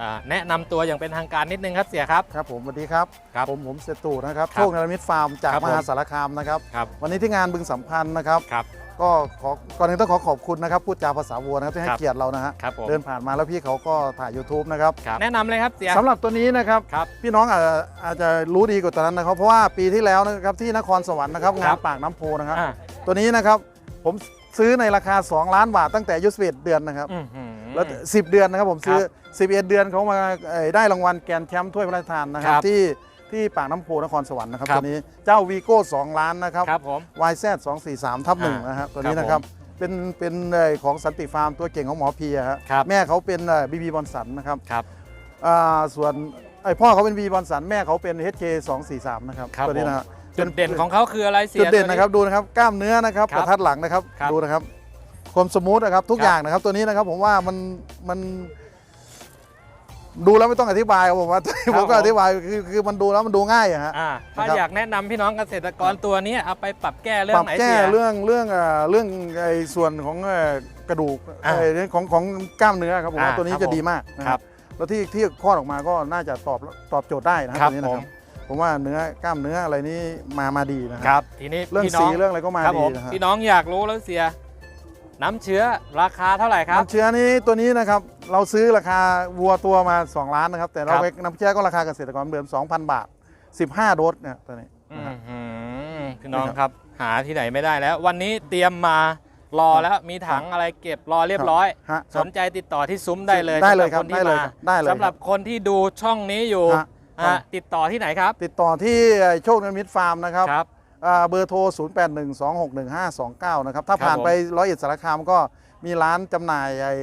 อ่าแนะนำตัวอย่างเป็นทางการนิดนึงครับเสียครับครับผมสวัสดีครับครับผมผมเสยตู่นะครับครับโชคนรมิตฟาร์มจากครับมผมหาสารคามนะครับครับวันนี้ที่งานบึงสัมพันธ์นะครับครับก็ขอก่อนอื่นต้องขอขอบคุณนะครับพูดจาภาษาวัวนะครับที่ให้ครับเกียรติเรานะฮะครับผมเดินผ่านมาแล้วพี่เขาก็ถ่าย YouTube นะครับครับแนะนำเลยครับเสียสำหรับตัวนี้นะครับครับพี่น้องอาจจะอาจจะรู้ดีกว่าตอนนั้นนะครับเพราะว่าปีที่แล้วนะครับที่นครสวรรค์นะครับคงารันบปากน้ำโพนะครับอ่าตัวนี้นะครับผมซื้อในราคา 2 ล้านบาทตั้งแต่อายุ11เดือนนะครับอื้อหือ แล้ว10เดือนนะครับผมซื้อครั11เดือนเขามาเอ่อได้รางวัลแกรนด์แชมป์ถ้วยพระราชทานนะครับครับที่ที่ปากน้ำโพนครสวรรค์นะครับครับตัวนี้เจ้าวีโก้2ล้านนะครับครับผม YZ 243ทับหนึ่งอ่านนะครับตัวครับนี้นะครับเป็นเป็นเอ่อของสันติฟาร์มตัวเก่งของหมอพีอะฮะครับแม่เขาเป็นบีบีบอลสันนะครับครับอ่าส่วนไอยพ่อเขาเป็นบีบอลสันแม่เขาเป็น HK 243นะครับครับตัวนี้นะฮะจุดเด่นของเขาคืออะไรเสียจุดเด่นตัวนะครับดูนะครับกล้ามเนื้อนะครับครับกระทัดหลังนะครับครับดูนะครับ ความสมูทนะครับทุกครับอย่างนะครับ ตัวนี้นะครับผมว่ามันมัน ดูแล้วไม่ต้องอธิบายครับผมว่าผมก็อธิบายคือคือมันดูแล้วมันดูง่ายอะฮะอ่าถ้านะครับอยากแนะนำพี่น้องเกษตรกรตัวนี้เอาไปปรับแก้เรื่ปอรังบไหนแก้เสียเรื่องเรื่องเอ่อเรื่องไอ้ส่วนของเอ่อกระดูกอ่าไอ้เรื่องของของกล้ามเนื้อครับผมว่าอ่าตัวนี้ครับจะผมดีมากนะคครัรับบแล้วที่ที่คลอดออกมาก็น่าจะตอบตอบโจทย์ได้นะคครัรับบตัวนี้ผนะคมรับผมว่าเนื้อกล้ามเนื้ออะไรนี่มามาดีนะคครับรับทีนี้เรื่องพี่น้สีองเรื่องอะไรก็มาครับดีผมนะฮะพี่น้องอยากรู้แล้วเสีย น้ำเชื้อราคาเท่าไหร่ครับ น้ำเชื้อนี้ตัวนี้นะครับเราซื้อราคาวัวตัวมา 2 ล้านนะครับ แต่เราครับไปน้ำเชื้อก็ราคาเกษตรกรเดิม2,000 บาท 15 โดสเนี่ยตัวนี้อื้นะครับอหือพี่น้องนี่คครับรับ หาที่ไหนไม่ได้แล้ว วันนี้เตรียมมารอแล้วมีถังอะไรเก็บรอเรียบร้อยฮะคสรับนใจติดต่อที่ซุ้มได้เลยได้เลยสำหครับนได้ที่เลยมาครับได้เลยสำหรับคนที่ดูช่องนี้อยู่ฮะอะติดต่อที่ไหนครับ ติดต่อที่โชคนิมิตฟาร์มนะครับครับอ่า เบอร์โทร 0812611529 นะครับ ถ้าครับผ่านผมไปร้อยเอ็ดสารคามก็มีร้านจำหน่ายไอ้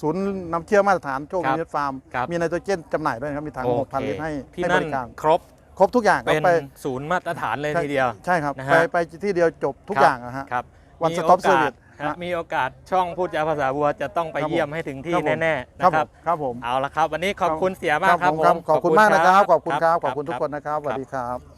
ศูนย์น้ำเชื่อมาตรฐานโชคครับนิมิตฟาร์ม ครับมีไนโตรเจนจำหน่ายด้วยนะครับ มีถังโอ6,000เคลิตรให้ที่ให้บนั่นริการ ครบครบทุกอย่างครัเป็บนไปศูนย์มาตรฐานเลยใช่ทีเดียว ใช่ครับ นะไปฮะไปที่เดียวจบทุกครับอย่างนะฮะ ครับวันมีสต็อปโกาเซอร์วิสฮะมีโอกาสช่องพูดจาภาษาวัวจะต้องไปครับผม เยี่ยมให้ถึงที่ครับผมแน่ๆครับนะผครับมครับผม เอาละครับ วันนี้ขอบคุณเสียมากครับผมผมขอบคุณมากนะครับ ขอบคุณครับขรัอบคุณทุกคนนะครับ สวัสครับดีครับ